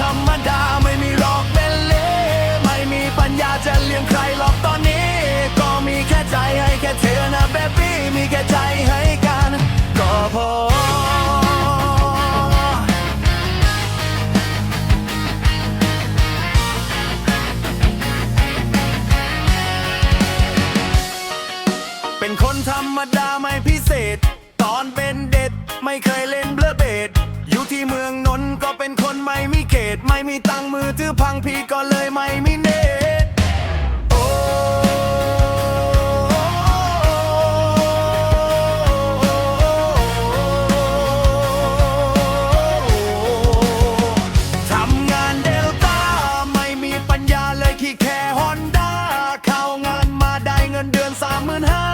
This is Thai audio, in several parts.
ธรรมดาไม่มีหรอกเบลเล่ไม่มีปัญญาจะเลี้ยงใครหรอกตอนนี้ ก็มีแค่ใจให้แค่เธอนะเบบี้มีแค่ใจให้กัน ก็พอเป็นคนธรรมดาไม่พิเศษ ตอนเป็นเด็ดไม่เคยเล่นเบลเบด ที่เมืองนนท์ก็เป็นคนไม่มีเขต ไม่มีตังมือถือพังพี่ก็เลยไม่มีเน็ตโอ้ทำงานเดลต้าไม่มีปัญญาเลยขี้แค่ฮอนด้าเข้างานมาได้เงินเดือนสามหมื่นห้า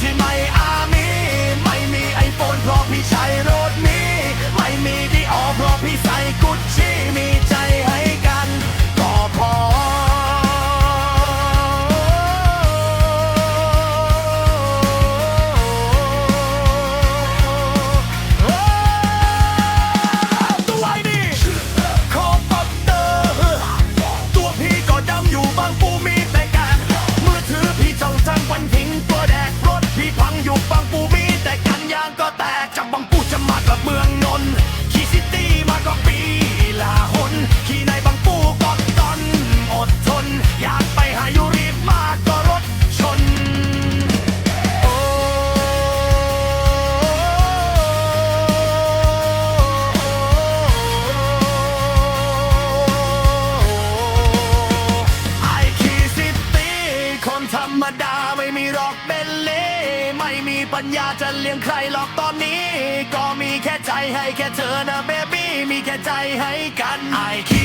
ที่ไม่อามี ไม่มีไอโฟนเพราะพี่ใช้ร นนขี่ซิตี้มาก็ปีลาหนขี่ในบางปูก็ตอนอดทน อยากไปหาอยู่รีบมากก็รถชน โอ้ไอคีซิตี้คนธรรมดาไม่มีหรอกเบลเล่ไม่มีปัญญาจะเลี้ยงใครหรอกตอนนี้ ให้แค่เธอนะเบบี้มีแค่ใจให้กันไอคิด